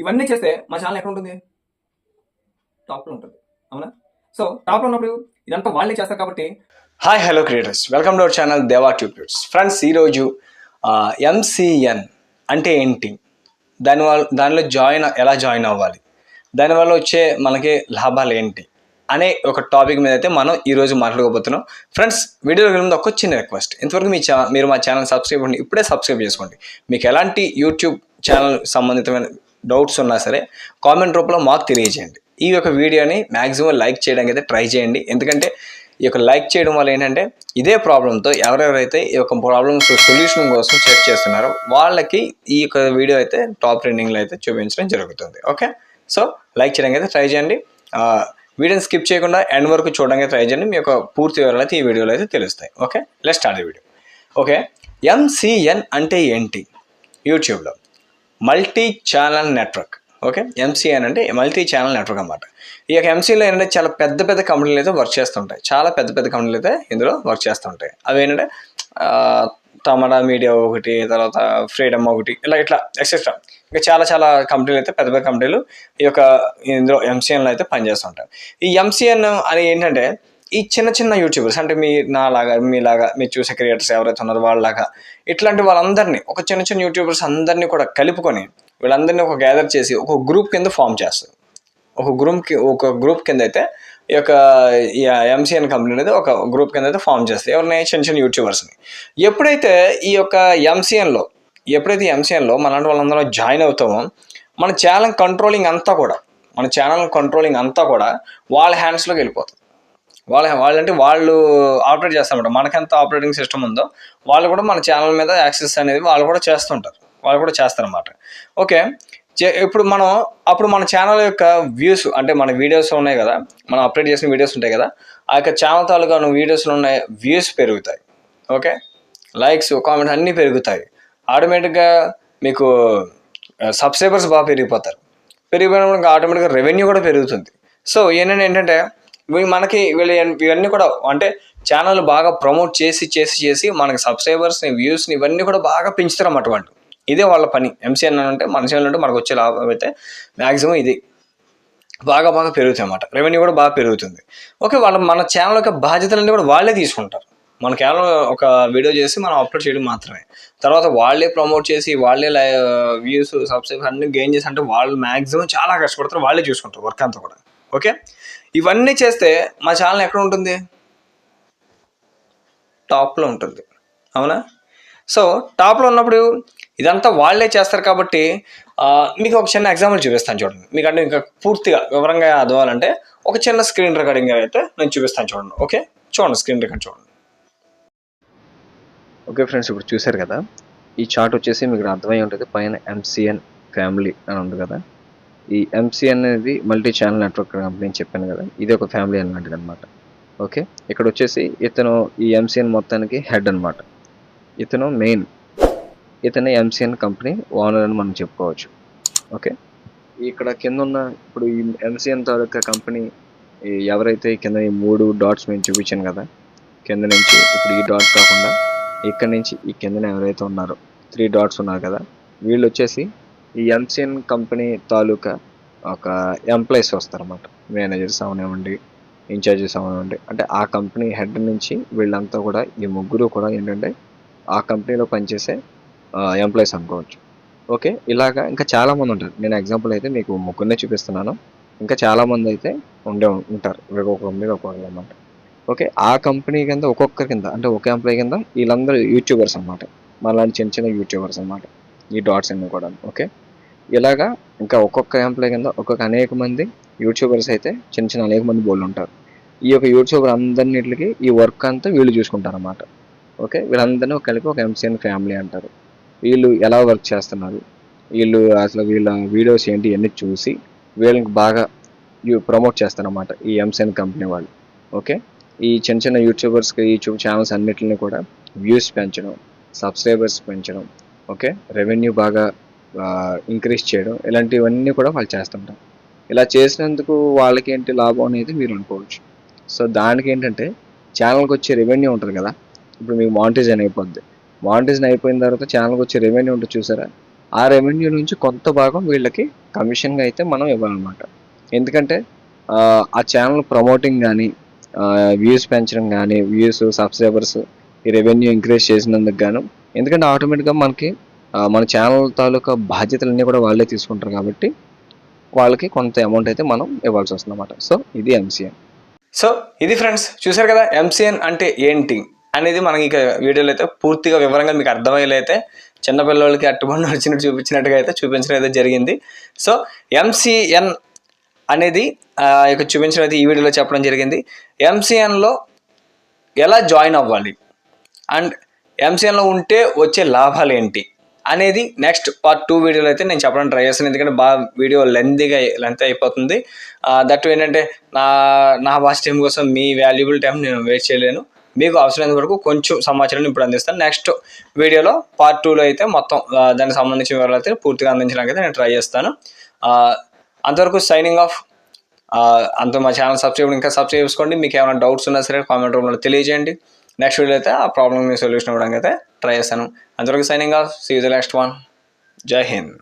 ఇవన్నీ చేస్తే మా ఛానల్ ఎక్కడ ఉంటుంది టాప్లో ఉంటుంది. అవునా? సో టాప్లో ఉన్నప్పుడు ఇదంతా వాళ్ళే చేస్తారు కాబట్టి hi hello creators welcome to our channel Deva tubes friends ఈరోజు ఎంసీఎన్ అంటే ఏంటి? దానివల్ల దానిలో జాయిన్ ఎలా జాయిన్ అవ్వాలి? దానివల్ల వచ్చే మనకి లాభాలు ఏంటి? అనే ఒక టాపిక్ మీద అయితే మనం ఈరోజు మాట్లాడుకోబోతున్నాం. ఫ్రెండ్స్ వీడియో ముందు ఒక చిన్న రిక్వెస్ట్ ఇంతవరకు మీ ఛా మీరు మా ఛానల్ సబ్స్క్రైబ్ ఇప్పుడే సబ్స్క్రైబ్ చేసుకోండి. మీకు ఎలాంటి యూట్యూబ్ ఛానల్ సంబంధితమైన డౌట్స్ ఉన్నా సరే కామెంట్ రూపంలో మాకు తెలియజేయండి. ఈ యొక్క వీడియోని మ్యాక్సిమం లైక్ చేయడానికి అయితే ట్రై చేయండి. ఎందుకంటే ఈ యొక్క లైక్ చేయడం వల్ల ఏంటంటే ఇదే ప్రాబ్లంతో ఎవరెవరైతే ఈ యొక్క ప్రాబ్లమ్స్ సొల్యూషన్ కోసం సెర్చ్ చేస్తున్నారో వాళ్ళకి ఈ యొక్క వీడియో అయితే టాప్ ట్రెండింగ్లో అయితే చూపించడం జరుగుతుంది. ఓకే? సో లైక్ చేయడానికి అయితే ట్రై చేయండి. వీడియోని స్కిప్ చేయకుండా ఎండ్ వరకు చూడడానికి ట్రై చేయండి. మీ యొక్క పూర్తి వివరాలు అయితే ఈ వీడియోలో అయితే తెలుస్తాయి. Okay? Let start video. Okay? MCN అంటే ఏంటి? యూట్యూబ్లో. Multi channel network okay MCN అంటే మల్టీ ఛానల్ నెట్వర్క్ అనమాట ఈ యొక్క ఎంసీలో ఏంటంటే చాలా పెద్ద పెద్ద కంపెనీలు అయితే వర్క్ చేస్తుంటాయి. చాలా పెద్ద పెద్ద కంపెనీలు అయితే ఇందులో వర్క్ చేస్తుంటాయి. అవి ఏంటంటే తమడా మీడియా ఒకటి తర్వాత ఫ్రీడమ్ ఒకటి ఇలా ఇట్లా ఎక్సెట్రా ఇంకా చాలా చాలా కంపెనీలు అయితే పెద్ద పెద్ద కంపెనీలు ఈ యొక్క ఇందులో ఎంసీఎన్లో అయితే పనిచేస్తుంటాయి. ఈ ఎంసీఎన్ అని ఏంటంటే ఈ చిన్న చిన్న యూట్యూబర్స్ అంటే మీ నాలాగా మీలాగా మీరు చూసే క్రియేటర్స్ ఎవరైతే ఉన్నారో వాళ్ళలాగా ఇట్లాంటి వాళ్ళందరినీ ఒక చిన్న చిన్న యూట్యూబర్స్ అందరినీ కూడా కలుపుకొని వీళ్ళందరినీ ఒక గ్యాదర్ చేసి ఒక గ్రూప్ కింద ఫామ్ చేస్తారు. ఒక గ్రూప్కి ఒక గ్రూప్ కింద అయితే ఈ యొక్క ఎంసీఎన్ కంపెనీ అనేది ఒక గ్రూప్ కింద అయితే ఫామ్ చేస్తుంది ఎవరిని? చిన్న చిన్న యూట్యూబర్స్ని. ఎప్పుడైతే ఈ యొక్క ఎంసీఎన్లో ఎప్పుడైతే ఎంసీఎన్లో మనలాంటి వాళ్ళందరూ జాయిన్ అవుతామో మన ఛానల్ కంట్రోలింగ్ అంతా కూడా మన ఛానల్ కంట్రోలింగ్ అంతా కూడా వాళ్ళ హ్యాండ్స్లోకి వెళ్ళిపోతుంది వాళ్ళ వాళ్ళంటే వాళ్ళు ఆపరేట్ చేస్తారన్నమాట. మనకెంత ఆపరేటింగ్ సిస్టమ్ ఉందో వాళ్ళు కూడా మన ఛానల్ మీద యాక్సెస్ అనేది వాళ్ళు కూడా చేస్తుంటారు. వాళ్ళు కూడా చేస్తారన్నమాట. ఓకే. చే- ఇప్పుడు మనం అప్పుడు మన ఛానల్ యొక్క వ్యూస్ అంటే మన వీడియోస్ ఉన్నాయి కదా మనం అప్డేట్ చేసిన వీడియోస్ ఉంటాయి కదా ఆ యొక్క ఛానల్ తాలూకా వీడియోస్లో ఉన్న వ్యూస్ పెరుగుతాయి. ఓకే. లైక్స్ కామెంట్స్ అన్నీ పెరుగుతాయి. ఆటోమేటిక్గా మీకు సబ్స్క్రైబర్స్ బాగా పెరిగిపోతారు. పెరిగిపోయినప్పుడు ఆటోమేటిక్గా రెవెన్యూ కూడా పెరుగుతుంది. సో ఏంటంటే ఏంటంటే మనకి వీళ్ళు ఇవన్నీ కూడా అంటే ఛానల్ బాగా ప్రమోట్ చేసి చేసి చేసి మనకి సబ్స్క్రైబర్స్ని వ్యూస్ని ఇవన్నీ కూడా బాగా పెంచుతారు అన్నమాట ఇదే వాళ్ళ పని. ఎంసీఎన్ అంటే మన ఛానల్ అంటే మనకు వచ్చే లాభం అయితే మ్యాక్సిమం ఇది. బాగా బాగా పెరుగుతాయి అన్నమాట. రెవెన్యూ కూడా బాగా పెరుగుతుంది. ఓకే వాళ్ళ మన ఛానల్ యొక్క బాధ్యతలన్నీ కూడా వాళ్ళే తీసుకుంటారు. మన కేవలం ఒక వీడియో చేసి మనం అప్లోడ్ చేయడం మాత్రమే. తర్వాత వాళ్ళే ప్రమోట్ చేసి వాళ్ళే వ్యూస్ సబ్స్క్రైబ్ అన్ని గెయిన్ చేసి అంటే వాళ్ళు మ్యాక్సిమం చాలా కష్టపడతారు. వాళ్ళే చూసుకుంటారు వర్క్ అంతా కూడా. ఓకే? ఇవన్నీ చేస్తే మా ఛానల్ ఎక్కడ ఉంటుంది? టాప్లో ఉంటుంది. అవునా? సో టాప్లో ఉన్నప్పుడు ఇదంతా వాళ్ళే చేస్తారు కాబట్టి మీకు ఒక చిన్న ఎగ్జాంపుల్ చూపిస్తాను చూడండి. మీకంటే ఇంకా పూర్తిగా వివరంగా అదవాలంటే ఒక చిన్న స్క్రీన్ రికార్డింగ్ అయితే నేను చూపిస్తాను చూడండి. ఓకే? చూడండి స్క్రీన్ రికార్డ్ చూడండి. ఓకే ఫ్రెండ్స్ ఇప్పుడు చూశారు కదా? ఈ చార్ట్ వచ్చేసి మీకు అర్థమై ఉంటుంది. పైన ఎంసీఎన్ ఫ్యామిలీ అని ఉంది కదా? ఈ ఎంసీ అనేది మల్టీ ఛానల్ నెట్వర్క్ కంపెనీ అని చెప్పాను కదా ఇది ఒక ఫ్యామిలీ అన్నట్టుగా అనమాట ఓకే ఇక్కడ వచ్చేసి ఇతను ఈ ఎంసీఎన్ మొత్తానికి హెడ్ అన్నమాట. ఇతను మెయిన్ ఇతను ఎంసీఎన్ కంపెనీ ఓనర్ అని మనం చెప్పుకోవచ్చు. ఓకే ఇక్కడ కింద ఉన్న ఇప్పుడు ఈ ఎంసీఎన్ తాలూకా కంపెనీ ఎవరైతే కింద ఈ మూడు డాట్స్ మేము చూపించాను కదా కింద నుంచి ఇప్పుడు ఈ డాట్ కాకుండా ఇక్కడ నుంచి ఈ కిందన ఎవరైతే ఉన్నారో త్రీ డాట్స్ ఉన్నారు కదా వీళ్ళు వచ్చేసి ఈ ఎంసీఎన్ కంపెనీ తాలూకా ఒక ఎంప్లాయీస్ వస్తారన్నమాట. మేనేజర్స్ అవనివ్వండి ఇన్ఛార్జెస్ అవనివ్వండి. అంటే ఆ కంపెనీ హెడ్ నుంచి వీళ్ళంతా కూడా ఈ ముగ్గురు కూడా ఏంటంటే ఆ కంపెనీలో పనిచేసే ఎంప్లాయీస్ అనుకోవచ్చు. ఓకే? ఇలాగా ఇంకా చాలామంది ఉంటారు. నేను ఎగ్జాంపుల్ అయితే మీకు ముగ్గురినే చూపిస్తున్నాను. ఇంకా చాలామంది అయితే ఉండే ఉంటారు. ఒక్కొక్క మీద ఒక్కొక్కరు అనమాట ఓకే? ఆ కంపెనీ కింద ఒక్కొక్కరి కింద అంటే ఒక ఎంప్లాయీ కింద వీళ్ళందరూ యూట్యూబర్స్ అన్నమాట. మళ్ళీ చిన్న చిన్న యూట్యూబర్స్ అనమాట ఈ డాట్స్ అన్ని కూడా ఓకే ఇలాగా ఇంకా ఒక్కొక్క ఎంప్లాయ్ కింద ఒక్కొక్క అనేక మంది యూట్యూబర్స్ అయితే చిన్న చిన్న అనేక మంది బోళ్ళు ఉంటారు. ఈ యొక్క యూట్యూబర్ అందరిన్నిటికి ఈ వర్క్ అంతా వీళ్ళు చూసుకుంటారు అన్నమాట ఓకే వీళ్ళందరినీ కలిపి ఒక ఎంసీఎన్ ఫ్యామిలీ అంటారు. వీళ్ళు ఎలా వర్క్ చేస్తున్నారు? వీళ్ళు అసలు వీళ్ళ వీడియోస్ ఏంటి? ఇవన్నీ చూసి వీళ్ళకి బాగా ప్రమోట్ చేస్తారన్నమాట ఈ ఎంసీఎన్ కంపెనీ వాళ్ళు ఓకే ఈ చిన్న చిన్న యూట్యూబర్స్కి యూట్యూబ్ ఛానల్స్ అన్నిటిని కూడా వ్యూస్ పెంచడం సబ్స్క్రైబర్స్ పెంచడం ఓకే? రెవెన్యూ బాగా ఇంక్రీజ్ చేయడం ఇలాంటివన్నీ కూడా వాళ్ళు చేస్తుంటారు. ఇలా చేసినందుకు వాళ్ళకి ఏంటి లాభం అనేది మీరు అనుకోవచ్చు. సో దానికి ఏంటంటే ఛానల్కి వచ్చే రెవెన్యూ ఉంటుంది కదా? ఇప్పుడు మీకు మానిటైజన్ అయిపోద్ది. మానిటైజన్ అయిపోయిన తర్వాత ఛానల్కి వచ్చే రెవెన్యూ ఉంటుంది చూసారా? ఆ రెవెన్యూ నుంచి కొంత భాగం వీళ్ళకి కమిషన్గా అయితే మనం ఇవ్వాలన్నమాట. ఎందుకంటే ఆ, ఆ ఛానల్ ప్రమోటింగ్ కానీ వ్యూస్ పెంచడం కానీ వ్యూస్ సబ్స్క్రైబర్స్ ఈ రెవెన్యూ ఇంక్రీజ్ చేసినందుకు గాను ఎందుకంటే ఆటోమేటిక్గా మనకి మన ఛానల్ తాలూకా బాధ్యతలన్నీ కూడా వాళ్ళే తీసుకుంటారు కాబట్టి వాళ్ళకి కొంత అమౌంట్ అయితే మనం ఇవ్వాల్సి వస్తుంది సో ఇది ఎంసీఎన్ సో ఇది ఫ్రెండ్స్ చూసారు కదా ఎంసీఎన్ అంటే ఏంటి అనేది మనకి ఇక వీడియోలో అయితే పూర్తిగా వివరంగా మీకు అర్థమయ్యేలైతే చిన్నపిల్లలకి అట్టుబండి వచ్చినట్టు చూపించినట్టుగా అయితే చూపించడం అయితే జరిగింది. సో ఎంసీఎన్ అనేది ఆ, ఇక చూపించడం అయితే ఈ వీడియోలో చెప్పడం జరిగింది. ఎంసీఎన్లో ఎలా జాయిన్ అవ్వాలి? అండ్ ఎంసీఎన్లో ఉంటే వచ్చే లాభాలు ఏంటి అనేది నెక్స్ట్ పార్ట్ టూ వీడియోలో అయితే నేను చెప్పడం ట్రై చేస్తాను. ఎందుకంటే బాగా వీడియో లెంతీగా లెంత్ అయిపోతుంది. దట్ ఏంటంటే నా నా వాచ్ టైం కోసం మీ వాల్యుబుల్ టైం నేను వెయిట్ చేయలేను. మీకు అవసరమైన వరకు కొంచెం సమాచారాన్ని ఇప్పుడు అందిస్తాను. నెక్స్ట్ వీడియోలో పార్ట్ టూలో అయితే మొత్తం దానికి సంబంధించిన వివరాలు అయితే పూర్తిగా అందించడానికి అయితే నేను ట్రై చేస్తాను. అంతవరకు సైనింగ్ ఆఫ్ అంత మా ఛానల్ సబ్స్క్రైబ్ ఇంకా సబ్స్క్రైబ్ చేసుకోండి. మీకు ఏమైనా డౌట్స్ ఉన్నా సరే కామెంట్ రూమ్లో తెలియజేయండి. నెక్స్ట్ వీడియో అయితే ఆ ప్రాబ్లమ్ సొల్యూషన్ ఇవ్వడానికి అయితే ట్రై చేస్తాను. అంతవరకు signing off see the next one జై హింద్